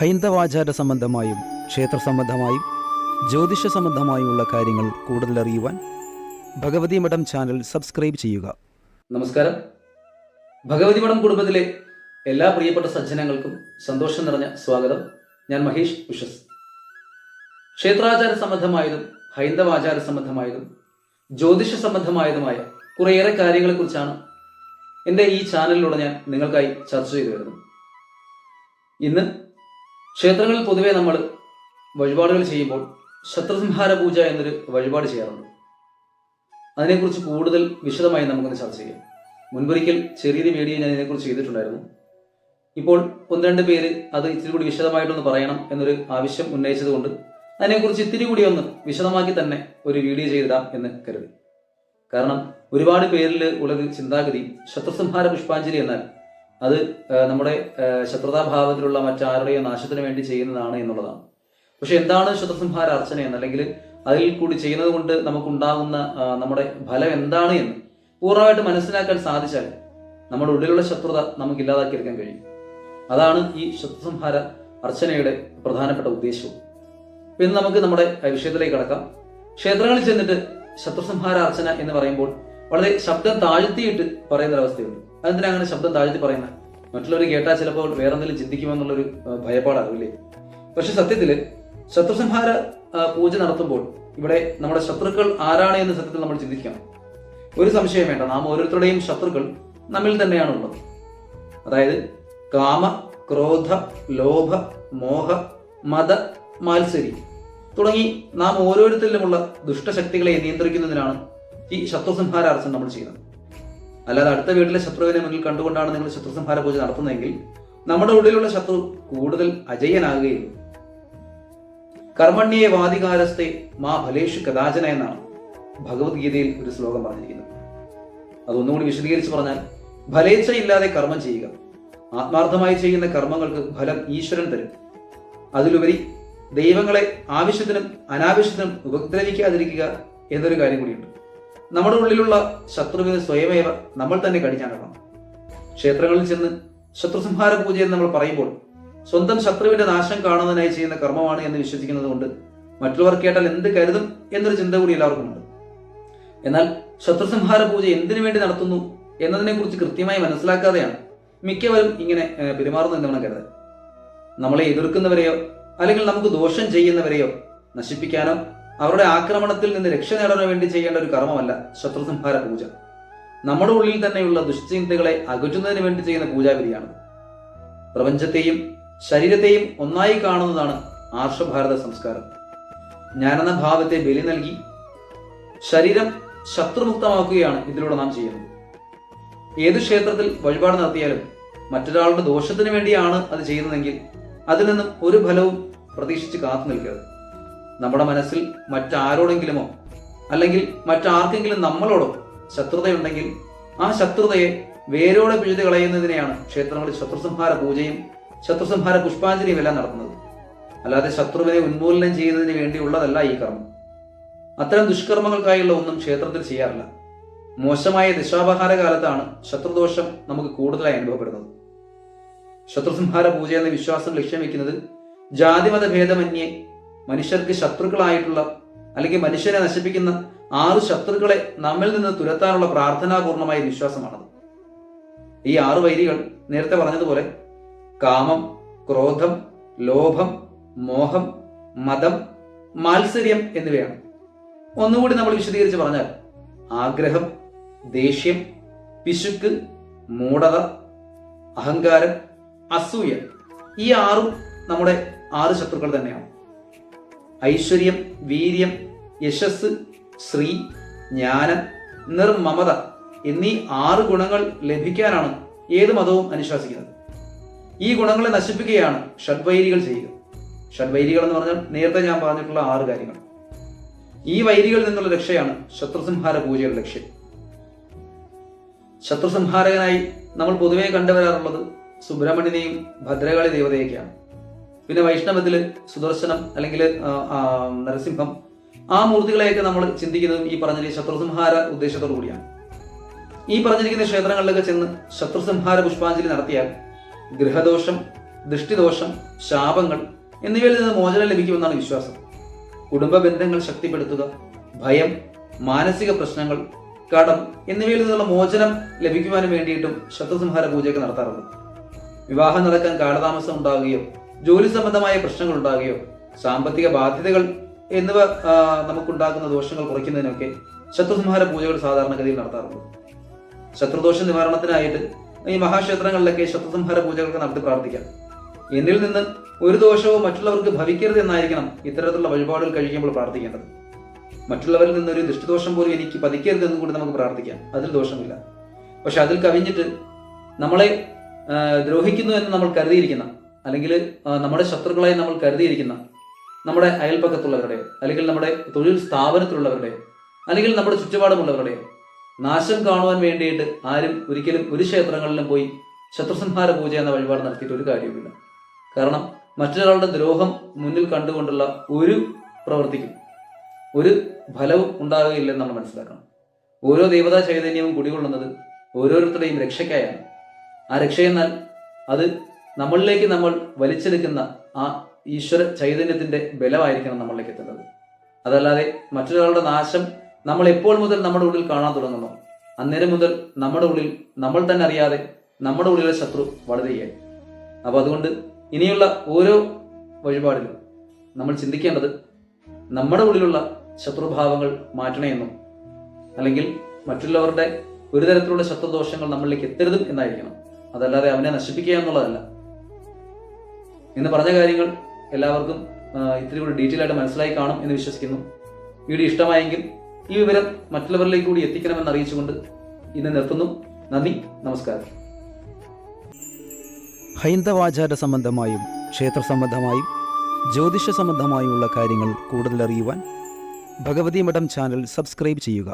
ഹൈന്ദവാചാര സംബന്ധമായും ക്ഷേത്ര സംബന്ധമായും ജ്യോതിഷ സംബന്ധമായുമുള്ള കാര്യങ്ങൾ കൂടുതൽ അറിയുവാൻ ഭഗവതി മഠം ചാനൽ സബ്സ്ക്രൈബ് ചെയ്യുക. നമസ്കാരം. ഭഗവതി മഠം കുടുംബത്തിലെ എല്ലാ പ്രിയപ്പെട്ട സജ്ജനങ്ങൾക്കും സന്തോഷം നിറഞ്ഞ സ്വാഗതം. ഞാൻ മഹേഷ് ഉഷസ്. ക്ഷേത്രാചാര സംബന്ധമായതും ഹൈന്ദവാചാര സംബന്ധമായതും ജ്യോതിഷ സംബന്ധമായതുമായ കുറേയേറെ കാര്യങ്ങളെക്കുറിച്ചാണ് എന്റെ ഈ ചാനലിലൂടെ ഞാൻ നിങ്ങൾക്കായി ചർച്ച ചെയ്തു വരുന്നത്. ഇന്ന് ക്ഷേത്രങ്ങളിൽ പൊതുവേ നമ്മൾ വഴിപാടുകൾ ചെയ്യുമ്പോൾ ശത്രുസംഹാര പൂജ എന്നൊരു വഴിപാട് ചെയ്യാറുണ്ട്. അതിനെക്കുറിച്ച് കൂടുതൽ വിശദമായി നമുക്കൊന്ന് ചർച്ച ചെയ്യാം. മുൻപൊരിക്കൽ ചെറിയ വീഡിയോ ഞാൻ ഇതിനെക്കുറിച്ച് ചെയ്തിട്ടുണ്ടായിരുന്നു. ഇപ്പോൾ ഒന്ന് രണ്ട് പേര് അത് ഇത്തിരി കൂടി വിശദമായിട്ടൊന്ന് പറയണം എന്നൊരു ആവശ്യം ഉന്നയിച്ചതുകൊണ്ട് അതിനെക്കുറിച്ച് ഇത്തിരി കൂടി ഒന്ന് വിശദമാക്കി തന്നെ ഒരു വീഡിയോ ചെയ്തിടാം എന്ന് കരുതി. കാരണം ഒരുപാട് പേരിൽ ഉള്ളൊരു ചിന്താഗതി ശത്രുസംഹാര പുഷ്പാഞ്ജലി എന്നാൽ അത് നമ്മുടെ ശത്രുതാ ശത്രുതാഭാവത്തിലുള്ള മറ്റാരുടെയോ നാശത്തിന് വേണ്ടി ചെയ്യുന്നതാണ് എന്നുള്ളതാണ്. പക്ഷെ എന്താണ് ശത്രുസംഹാര അർച്ചന എന്ന്? അല്ലെങ്കിൽ അതിൽ കൂടി ചെയ്യുന്നത് കൊണ്ട് നമുക്കുണ്ടാകുന്ന നമ്മുടെ ഫലം എന്താണ് എന്ന്? പൂർണമായിട്ട് മനസ്സിലാക്കാൻ സാധിച്ചാൽ നമ്മുടെ ഉള്ളിലുള്ള ശത്രുത നമുക്ക് ഇല്ലാതാക്കിയെടുക്കാൻ കഴിയും. അതാണ് ഈ ശത്രുസംഹാര അർച്ചനയുടെ പ്രധാനപ്പെട്ട ഉദ്ദേശവും. ഇന്ന് നമുക്ക് നമ്മുടെ വിഷയത്തിലേക്ക് കടക്കാം. ക്ഷേത്രങ്ങളിൽ ചെന്നിട്ട് ശത്രുസംഹാര അർച്ചന എന്ന് പറയുമ്പോൾ വളരെ ശബ്ദം താഴ്ത്തിയിട്ട് പറയുന്ന ഒരു അവസ്ഥയുണ്ട് അതെന്തിനാ അങ്ങനെ ശബ്ദം താഴ്ത്തി പറയുന്നത്? മറ്റുള്ളവർ കേട്ടാൽ ചിലപ്പോൾ വേറെ എന്തെങ്കിലും ചിന്തിക്കുമെന്നുള്ളൊരു ആ, ഭയപ്പാടാവില്ലേ? പക്ഷെ സത്യത്തിൽ ശത്രുസംഹാര പൂജ നടത്തുമ്പോൾ ഇവിടെ നമ്മുടെ ശത്രുക്കൾ ആരാണ് എന്ന് സത്യത്തിൽ നമ്മൾ ചിന്തിക്കണം. ഒരു സംശയം വേണ്ട നാം ഓരോരുത്തരുടെയും ശത്രുക്കൾ നമ്മിൽ തന്നെയാണ് ഉള്ളത് അതായത് കാമ ക്രോധ ലോഭ മോഹ മത മാത്സരി തുടങ്ങി നാം ഓരോരുത്തരിലുമുള്ള ദുഷ്ടശക്തികളെ നിയന്ത്രിക്കുന്നതിനാണ് ഈ ശത്രുസംഹാര അർച്ചന നമ്മൾ ചെയ്യണം. അല്ലാതെ അടുത്ത വീട്ടിലെ ശത്രുവിനെ മുന്നിൽ കണ്ടുകൊണ്ടാണ് നിങ്ങൾ ശത്രുസംഹാര പൂജ നടത്തുന്നതെങ്കിൽ നമ്മുടെ ഉള്ളിലുള്ള ശത്രു കൂടുതൽ അജയനാകുകയും കർമ്മണ്യെ വാദികാരസ്ഥെ മാ ഫലേഷു കഥാചന എന്നാണ് ഭഗവത്ഗീതയിൽ ഒരു ശ്ലോകം പറഞ്ഞിരിക്കുന്നത്. അതൊന്നുകൂടി വിശദീകരിച്ച് പറഞ്ഞാൽ ഫലേച്ഛ ഇല്ലാതെ കർമ്മം ചെയ്യുക. ആത്മാർത്ഥമായി ചെയ്യുന്ന കർമ്മങ്ങൾക്ക് ഫലം ഈശ്വരൻ തരും. അതിലുപരി ദൈവങ്ങളെ ആവശ്യത്തിനും അനാവശ്യത്തിനും ഉപദ്രവിക്കാതിരിക്കുക എന്നൊരു കാര്യം കൂടിയുണ്ട്. നമ്മുടെ ഉള്ളിലുള്ള ശത്രുവിന് സ്വയമേവ നമ്മൾ തന്നെ കടിഞ്ഞാണ് ക്ഷേത്രങ്ങളിൽ ചെന്ന് ശത്രുസംഹാര പൂജ എന്ന് നമ്മൾ പറയുമ്പോൾ സ്വന്തം ശത്രുവിന്റെ നാശം കാണുന്നതിനായി ചെയ്യുന്ന കർമ്മമാണ് എന്ന് വിശ്വസിക്കുന്നത് കൊണ്ട് മറ്റുള്ളവർ കേട്ടാൽ എന്ത് കരുതും എന്നൊരു ചിന്ത കൂടി എല്ലാവർക്കും ഉണ്ട്. എന്നാൽ ശത്രുസംഹാര പൂജ എന്തിനു വേണ്ടി നടത്തുന്നു എന്നതിനെ കുറിച്ച് കൃത്യമായി മനസ്സിലാക്കാതെയാണ് മിക്കവരും ഇങ്ങനെ പെരുമാറുന്നു എന്ന് വേണം കരുതാൻ. നമ്മളെ എതിർക്കുന്നവരെയോ അല്ലെങ്കിൽ നമുക്ക് ദോഷം ചെയ്യുന്നവരെയോ നശിപ്പിക്കാനോ അവരുടെ ആക്രമണത്തിൽ നിന്ന് രക്ഷ നേടാൻ വേണ്ടി ചെയ്യേണ്ട ഒരു കർമ്മമല്ല ശത്രുസംഹാര പൂജ. നമ്മുടെ ഉള്ളിൽ തന്നെയുള്ള ദുഷ്ചിന്തകളെ അകറ്റുന്നതിന് വേണ്ടി ചെയ്യുന്ന പൂജാവിധിയാണ് പ്രപഞ്ചത്തെയും ശരീരത്തെയും ഒന്നായി കാണുന്നതാണ് ആർഷഭാരത സംസ്കാരം. ഞാനെന്ന ഭാവത്തെ ബലി നൽകി ശരീരം ശത്രുമുക്തമാക്കുകയാണ് ഇതിലൂടെ നാം ചെയ്യുന്നത്. ഏത് ക്ഷേത്രത്തിൽ വഴിപാട് നടത്തിയാലും മറ്റൊരാളുടെ ദോഷത്തിന് വേണ്ടിയാണ് അത് ചെയ്യുന്നതെങ്കിൽ അതിൽ നിന്നും ഒരു ഫലവും പ്രതീക്ഷിച്ച് കാത്തു നിൽക്കരുത്. നമ്മുടെ മനസ്സിൽ മറ്റാരോടെങ്കിലുമോ അല്ലെങ്കിൽ മറ്റാർക്കെങ്കിലും നമ്മളോടോ ശത്രുതയുണ്ടെങ്കിൽ ആ ശത്രുതയെ വേരോടെ പിഴുതു കളയുന്നതിനെയാണ് ക്ഷേത്രങ്ങളിൽ ശത്രുസംഹാര പൂജയും ശത്രുസംഹാര പുഷ്പാഞ്ജലിയും എല്ലാം നടത്തുന്നത്. അല്ലാതെ ശത്രുവിനെ ഉന്മൂലനം ചെയ്യുന്നതിന് വേണ്ടിയുള്ളതല്ല ഈ കർമ്മം. അത്തരം ദുഷ്കർമ്മങ്ങൾക്കായുള്ള ഒന്നും ക്ഷേത്രത്തിൽ ചെയ്യാറില്ല. മോശമായ ദശാപഹാര കാലത്താണ് ശത്രുദോഷം നമുക്ക് കൂടുതലായി അനുഭവപ്പെടുന്നത്. ശത്രുസംഹാര പൂജ എന്ന വിശ്വാസം ലക്ഷ്യം വെക്കുന്നത് ജാതിമത ഭേദമന്യേ മനുഷ്യർക്ക് ശത്രുക്കളായിട്ടുള്ള അല്ലെങ്കിൽ മനുഷ്യനെ നശിപ്പിക്കുന്ന ആറ് ശത്രുക്കളെ നമ്മിൽ നിന്ന് തുരത്താനുള്ള പ്രാർത്ഥനാപൂർണമായ വിശ്വാസമാണത്. ഈ ആറ് വൈരികൾ നേരത്തെ പറഞ്ഞതുപോലെ കാമം ക്രോധം ലോഭം മോഹം മതം മാത്സര്യം എന്നിവയാണ്. ഒന്നുകൂടി നമ്മൾ വിശദീകരിച്ച് പറഞ്ഞാൽ ആഗ്രഹം ദേഷ്യം പിശുക്ക് മൂടത അഹങ്കാരം അസൂയ ഈ ആറും നമ്മുടെ ആറ് ശത്രുക്കൾ തന്നെയാണ്. ഐശ്വര്യം വീര്യം യശസ് ശ്രീ ജ്ഞാനം നിർമ്മമത എന്നീ ആറ് ഗുണങ്ങൾ ലഭിക്കാനാണ് ഏത് മതവും അനുശാസിക്കുന്നത്. ഈ ഗുണങ്ങളെ നശിപ്പിക്കുകയാണ് ഷഡ്വൈരികൾ ചെയ്യുക. ഷഡ്വൈരികൾ എന്ന് പറഞ്ഞാൽ നേരത്തെ ഞാൻ പറഞ്ഞിട്ടുള്ള ആറ് കാര്യങ്ങൾ. ഈ വൈരികളിൽ നിന്നുള്ള രക്ഷയാണ് ശത്രുസംഹാര പൂജയുടെ ലക്ഷ്യം. ശത്രുസംഹാരകനായി നമ്മൾ പൊതുവെ കണ്ടുവരാറുള്ളത് സുബ്രഹ്മണ്യനെയും ഭദ്രകാളി ദേവതയൊക്കെയാണ്. പിന്നെ വൈഷ്ണവത്തിൽ സുദർശനം അല്ലെങ്കിൽ നരസിംഹം ആ മൂർത്തികളെയൊക്കെ നമ്മൾ ചിന്തിക്കുന്നതും ഈ പറഞ്ഞ ശത്രുസംഹാര ഉദ്ദേശത്തോടു കൂടിയാണ്. ഈ പറഞ്ഞിരിക്കുന്ന ക്ഷേത്രങ്ങളിലൊക്കെ ചെന്ന് ശത്രുസംഹാര പുഷ്പാഞ്ജലി നടത്തിയാൽ ഗൃഹദോഷം ദൃഷ്ടിദോഷം ശാപങ്ങൾ എന്നിവയിൽ നിന്ന് മോചനം ലഭിക്കുമെന്നാണ് വിശ്വാസം. കുടുംബ ബന്ധങ്ങൾ ശക്തിപ്പെടുത്തുക ഭയം മാനസിക പ്രശ്നങ്ങൾ കടം എന്നിവയിൽ നിന്നുള്ള മോചനം ലഭിക്കുവാനും വേണ്ടിയിട്ടും ശത്രുസംഹാര പൂജയൊക്കെ നടത്താറുണ്ട്. വിവാഹം നടക്കാൻ കാലതാമസം ഉണ്ടാവുകയോ ജോലി സംബന്ധമായ പ്രശ്നങ്ങൾ ഉണ്ടാകുകയോ സാമ്പത്തിക ബാധ്യതകൾ എന്നിവ നമുക്കുണ്ടാക്കുന്ന ദോഷങ്ങൾ കുറയ്ക്കുന്നതിനൊക്കെ ശത്രുസംഹാര പൂജകൾ സാധാരണഗതിയിൽ നടത്താറുണ്ട്. ശത്രുദോഷ നിവാരണത്തിനായിട്ട് ഈ മഹാക്ഷേത്രങ്ങളിലൊക്കെ ശത്രുസംഹാര പൂജകളൊക്കെ നടത്തി പ്രാർത്ഥിക്കാം. എന്നിൽ നിന്ന് ഒരു ദോഷവും മറ്റുള്ളവർക്ക് ഭവിക്കരുത് എന്നായിരിക്കണം ഇത്തരത്തിലുള്ള വഴിപാടുകൾ കഴിക്കുമ്പോൾ പ്രാർത്ഥിക്കേണ്ടത്. മറ്റുള്ളവരിൽ നിന്ന് ഒരു ദൃഷ്ടിദോഷം പോലും എനിക്ക് പതിക്കരുത് എന്നും കൂടി നമുക്ക് പ്രാർത്ഥിക്കാം. അതിൽ ദോഷമില്ല. പക്ഷെ അതിൽ കവിഞ്ഞിട്ട് നമ്മളെ ദ്രോഹിക്കുന്നു എന്ന് നമ്മൾ കരുതിയിരിക്കുന്ന അല്ലെങ്കിൽ നമ്മുടെ ശത്രുക്കളായി നമ്മൾ കരുതിയിരിക്കുന്ന നമ്മുടെ അയൽപ്പക്കത്തുള്ളവരുടെയോ അല്ലെങ്കിൽ നമ്മുടെ തൊഴിൽ സ്ഥാപനത്തിലുള്ളവരുടെയോ അല്ലെങ്കിൽ നമ്മുടെ ചുറ്റുപാടുമുള്ളവരുടെയോ നാശം കാണുവാൻ വേണ്ടിയിട്ട് ആരും ഒരിക്കലും ഒരു ക്ഷേത്രങ്ങളിലും പോയി ശത്രുസംഹാര പൂജ എന്ന വഴിപാട് നടത്തിയിട്ട് ഒരു കാര്യവുമില്ല. കാരണം മറ്റൊരാളുടെ ദ്രോഹം മുന്നിൽ കണ്ടുകൊണ്ടുള്ള ഒരു പ്രവൃത്തിക്കും ഒരു ഫലവും ഉണ്ടാകുകയില്ലെന്ന് നമ്മൾ മനസ്സിലാക്കണം. ഓരോ ദേവതാ ചൈതന്യവും കുടികൊള്ളുന്നത് ഓരോരുത്തരുടെയും രക്ഷയ്ക്കായാണ്. ആ രക്ഷയെന്നാൽ അത് നമ്മളിലേക്ക് നമ്മൾ വലിച്ചെടുക്കുന്ന ആ ഈശ്വര ചൈതന്യത്തിന്റെ ബലമായിരിക്കണം നമ്മളിലേക്ക് എത്തുന്നത് അതല്ലാതെ മറ്റൊരാളുടെ നാശം നമ്മൾ എപ്പോൾ മുതൽ നമ്മുടെ ഉള്ളിൽ കാണാൻ തുടങ്ങുന്നു? അന്നേരം മുതൽ നമ്മുടെ ഉള്ളിൽ നമ്മൾ തന്നെ അറിയാതെ നമ്മുടെ ഉള്ളിലെ ശത്രു വളരുകയായി അപ്പോൾ അതുകൊണ്ട് ഇനിയുള്ള ഓരോ വഴിപാടിലും നമ്മൾ ചിന്തിക്കേണ്ടത് നമ്മുടെ ഉള്ളിലുള്ള ശത്രുഭാവങ്ങൾ മാറ്റണമെന്നും അല്ലെങ്കിൽ മറ്റുള്ളവരുടെ ഒരു തരത്തിലുള്ള ശത്രുദോഷങ്ങൾ നമ്മളിലേക്ക് എത്തരുതും എന്നായിരിക്കണം. അതല്ലാതെ അവനെ നശിപ്പിക്കുക എന്നുള്ളതല്ല. ഇന്ന് പറഞ്ഞ കാര്യങ്ങൾ എല്ലാവർക്കും ഇത്തിരി കൂടി ഡീറ്റെയിൽ ആയിട്ട് മനസ്സിലായി കാണും എന്ന് വിശ്വസിക്കുന്നു. വീഡിയോ ഇഷ്ടമായെങ്കിൽ ഈ വിവരം മറ്റുള്ളവരിലേക്ക് കൂടി എത്തിക്കണമെന്ന് അറിയിച്ചുകൊണ്ട് ഇന്ന് നിർത്തുന്നു. നന്ദി നമസ്കാരം. ഹൈന്ദവാചാര സംബന്ധമായും ക്ഷേത്ര സംബന്ധമായും ജ്യോതിഷ സംബന്ധമായുമുള്ള കാര്യങ്ങൾ കൂടുതൽ അറിയുവാൻ ഭഗവതി മഠം ചാനൽ സബ്സ്ക്രൈബ് ചെയ്യുക.